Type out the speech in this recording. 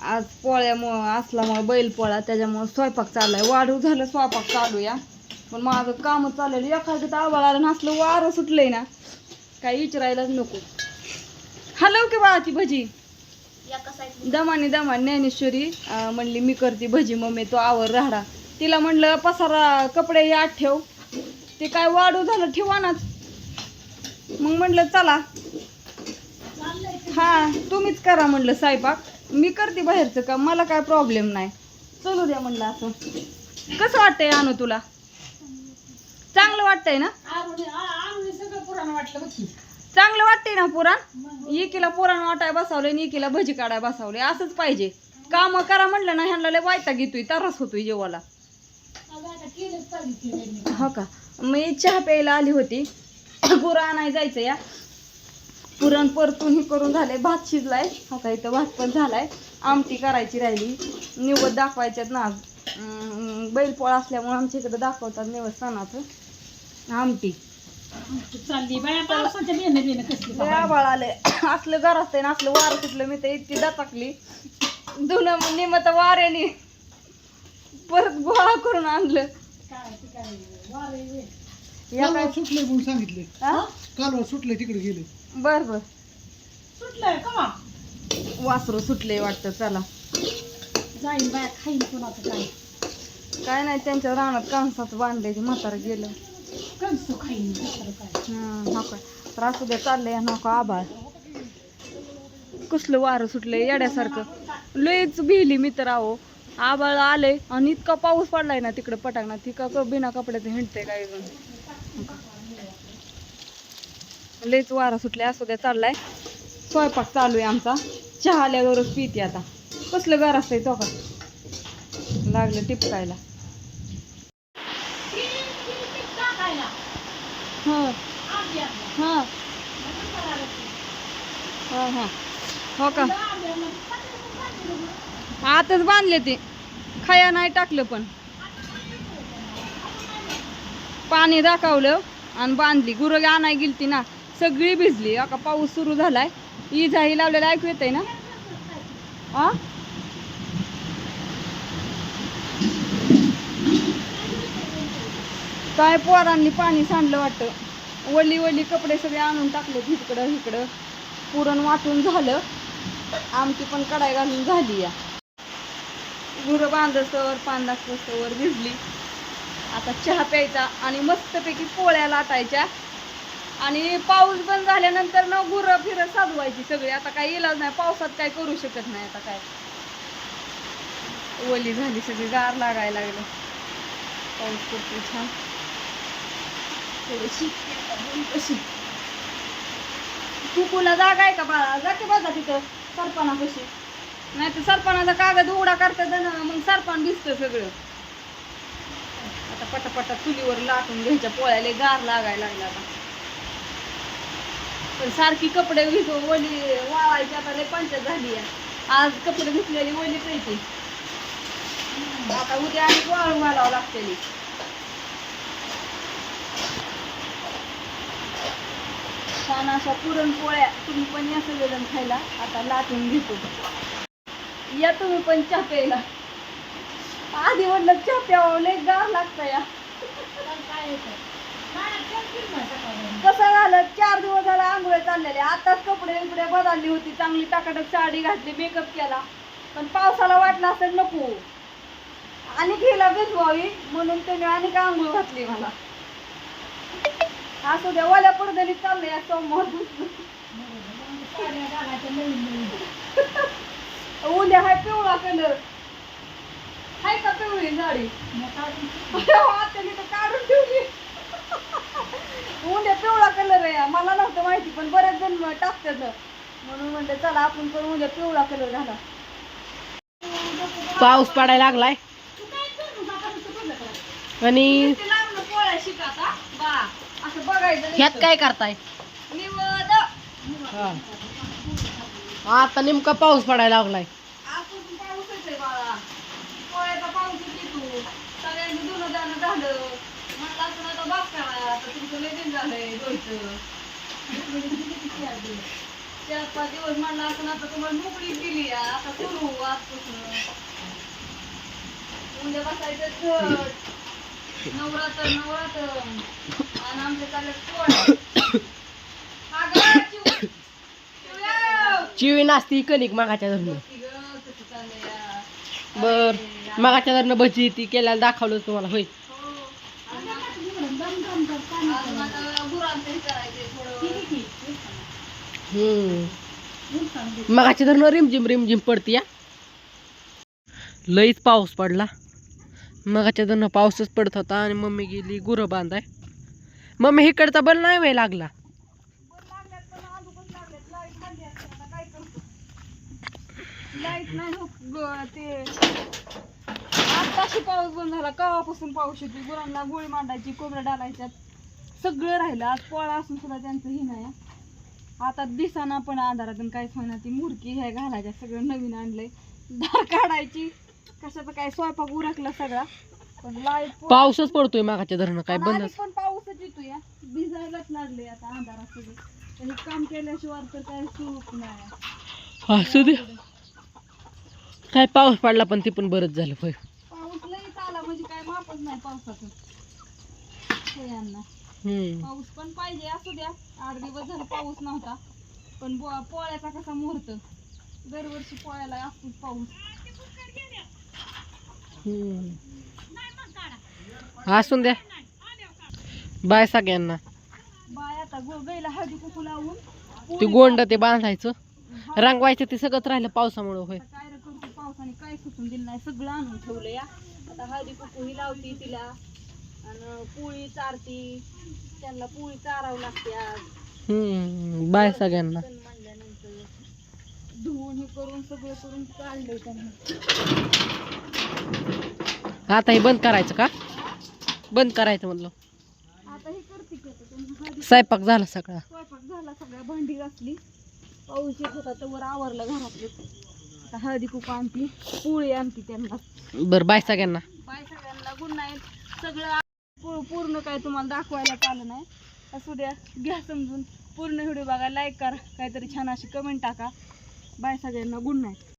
आज पोळ्यामुळं असल्यामुळं बैल पोळा त्याच्यामुळं स्वयंपाक चाललाय. वाढू झालं स्वयंपाक चालू या. पण माझं काम चाललेलं एखादं आवाळ आलं नसलं वारं सुटलंय ना. काही विचारायलाच नको. हलव की बाळाची भजी. दमाने दमाने ज्ञानेश्वरी म्हणली मी करते भजी मम्मी तो आवर राहडा तिला म्हणलं पसारा कपडे यात ठेव. ते काय वाढू झालं ठेवानाच मग म्हणलं चला. हा तुम्हीच करा म्हणलं स्वयंपाक. मी करते बाहेरचं काम मला काय प्रॉब्लेम नाही. चलू द्या म्हणलं असं. कसं वाटतंय आणू तुला? चांगलं वाटतंय ना. चांगलं वाटतंय ना पुराण? एकीला पुराण वाटाय बसावले आणि एकीला भजी काढाय बसावले असंच पाहिजे. काम करा म्हणलं ना ह्यांना लय वायता घेतोय त्रास होतोय जेवाला. हो का? मी चहा प्यायला आली होती. गुरं आणाय जायचं या. पुरण परतून हे करून झालंय. भात शिजलाय. हो का इथं भात पण झालाय. आमटी करायची राहिली. निवड दाखवायच्यात ना बैलपोळा असल्यामुळे आमच्या इकडे दाखवतात निवड सणाचं. आमटी. चालली बाया पावसाच्या कसली असलं घर असतंय ना असलं वारं सुटलं मी तर इतकी दचकली. धुणं निमत वाऱ्याने परत गोळा करून आणलं. काय सांगितले हा? कालवा सुटले तिकडे गेले. बर बर. सुटलंय कमा वासरू सुटले वाटतं चला. जाईन बाया खाईन कोणाचं काय. काय नाही त्यांच्या रानात कांसाचं बांधले ते म्हातारं गेलं. कंस खाईन दुसरं काय. हं, हो काय तर असू द्या चाललंय नको आभाळ. कसलं वारं सुटलंय येड्यासारखं. लयच भिली मी तर आहो आभाळ आलंय आणि इतका पाऊस पडलाय ना तिकडं पटांगणात ती का क- बिना कपड्याचं हिंडते काय लयच वारा सुटलाय असू द्या चाललाय. स्वयंपाक चालू आहे आमचा. चहा आल्यावरच पिते आता. कसलं गार असतंय तो का लागलं टिपकायला. टाकायला हां. हां हां. हो का? आताच बांधले ते. खाया नाही टाकलं पण. पाणी दाखवलं आणि बांधली. गुरं आणाय गेलती ना. सगळी भिजली. अका पाऊस सुरू झालाय. इजाही लावलेला ऐकू येतंय ना? आ? काय पोरांनी पाणी सांडलं वाटतं. वली वली कपडे सगळे आणून टाकले इकडं इकडं. पुरण वाटून झालं. आमची पण कडाई घालून झाली या. गुरं बांधसवर पांदा भिजली. आता चहा प्यायचा आणि मस्तपैकी पोळ्या लाटायच्या. आणि पाऊस बंद झाल्यानंतर ना गुरं फिरं साधवायची सगळी. आता काय इलाज नाही पावसात काय करू शकत नाही आता काय. ओली झाली सगळी गार लागायला लागलं. पाऊस पडतो छान. थोडीशी. कशी कुकूला जागा आहे का बाळा? जाते बघा तिथं सरपणा कशी नाही तर सरपणाचा कागद उघडा करतात ना मग सरपण दिसतं सगळं. आता पटापटा चुलीवर लाटून घ्यायच्या पोळ्याला गार लागायला लागला आता. पण सारखी कपडे घेतो ओली वाळायची आता लय पंचायत झाली आहे. आज कपडे घेतलेली ओली पैकी आता उद्या आणि वाळू घालावं लागतेली छान अशा पुरणपोळ्या तुम्ही पण या सगळेजण खायला. आता लाटून घेतो. या तुम्ही पण चहा प्यायला. आधी म्हणलं चहा प्यावं लय गार लागतं या. काय येतं? कसं झालं? चार दिवस झाला आंघोळ चाललेले. आताच कपडे बिपडे बदलली होती. चांगली टाकाटक साडी घातली मेकअप केला. पण पावसाला वाटलं असेल नको. आणि गेला भिजवावी म्हणून त्याने आणि का आंघोळ घातली मला. असू द्या ओल्या साड्या घालायच्या नवीन नवीन उद्या हाय पिवळा कलर हाय का पिवळी साडी? आत्याने तर काढून ठेवली. उद्या पिवळा कलर आहे. मला नव्हतं माहिती पण बरेच जण टाकतात. म्हणून म्हणलं चला आपण पण उद्या पिवळा कलर घाला. पाऊस पडायला लागलाय. आणि बा असं बघायचं ह्यात. काय करताय? निवद. आता नेमका पाऊस पडायला लागलाय. आपण पाऊसच आहे बाळा? पोळ्याचा पाऊस सगळ्यांनी दाणं झालं म्हणलं असं आता बाप करा आता तुमचं लय दिन झालंय दोयचं चार पाच दिवस म्हणलं असं आता तुम्हाला मोकळी दिली आता करू आजपासून. उद्या बसायचं छट नवरात्र नवरात्र. आणि आमच्या चालत पोळ्या अगं, चिव- नाचती कणिक मागाच्या धरणं. बर. मागाच्या धरणं भजी ती केल्याला दाखवलं तुम्हाला होय हो. अजून आता गुरांचं हे करायचंय थोडं. हम्म. मगाच्या धरण रिमझिम रिमझिम पडती या लईच पाऊस पडला. मगाच्या धरण पाऊसच पडत होता आणि मम्मी गेली गुरं बांधाय. मम्मी इकडचा बल नाही वेळ लागला? लाइट नाही ते. आता पाऊस बंद झाला केव्हापासून पाऊस येतो गुरांना गोळी मांडायची कोबऱ्या डालायच्यात. सगळं राहिलं. आज पोळा असून सुद्धा त्यांचं हे नाही. आता दिसाना पण अंधारातून काहीच होईना ती मुरकी हे घालायच्या सगळं नवीन आणलंय. धार काढायची. कशाचा काय स्वयंपाक उरकला सगळा. पण लाइट पाऊसच पडतोय मागाच्या धरणं. काय बंदच पण पाऊसच येतो या भिजायलाच लागले आता अंधारात सगळं पण हे काम केल्याशिवाय तर काय सुख नाही. असू दे. काय पाऊस पडला पण ते पण बरंच झालं पाऊस लईच आला म्हणजे काय मापच नाही पावसाचं. यांना. पाऊस पण पाहिजे असू द्या. आठ दिवस झाला पाऊस नव्हता. पण पोळ्याचा कसा मुहूर्त. दरवर्षी पोळ्याला असतोच पाऊस. असून द्या. बाय सगळ्यांना. बाय आता गो गाईला हळदी कुकू लावून. ते पोळी गोंड ते बांधायचं. रंगवायचं ते सगळंच राहिलं पावसामुळं होय. आता काय रे करतो पावसाने काय सुचून दिलं नाही सगळं आणून ठेवलं या. आता हळदी कुकू ही लावती तिला. आणि पोळी चारती. त्यांना पोळी चारावं लागते आज. हम्म बाय सगळ्यांना. सण म्हणल्यानंतर. धुवून हे करून सगळं करून काढलंय त्यांनी. आता हे बंद करायचं का? बंद करायचं म्हणलं. आता हे करते की आता त्यांनी हळदी स्वयंपाक झाला सगळा. स्वयंपाक झाला सगळ्या भांडी घातली पाऊस येत होता तर वर आवरलं घरातलं. आता हळदी कुकू आणती पोळी आणती त्यांना. बरं बाय सगळ्यांना. बाय सगळ्यांना. Good night. सगळं पूर्ण काय तुम्हाला दाखवायला आलं नाही. असू द्या घ्या समजून. पूर्ण व्हिडिओ बघा लाईक करा. काहीतरी छान अशी कमेंट टाका. बाय सगळ्यांना. Good night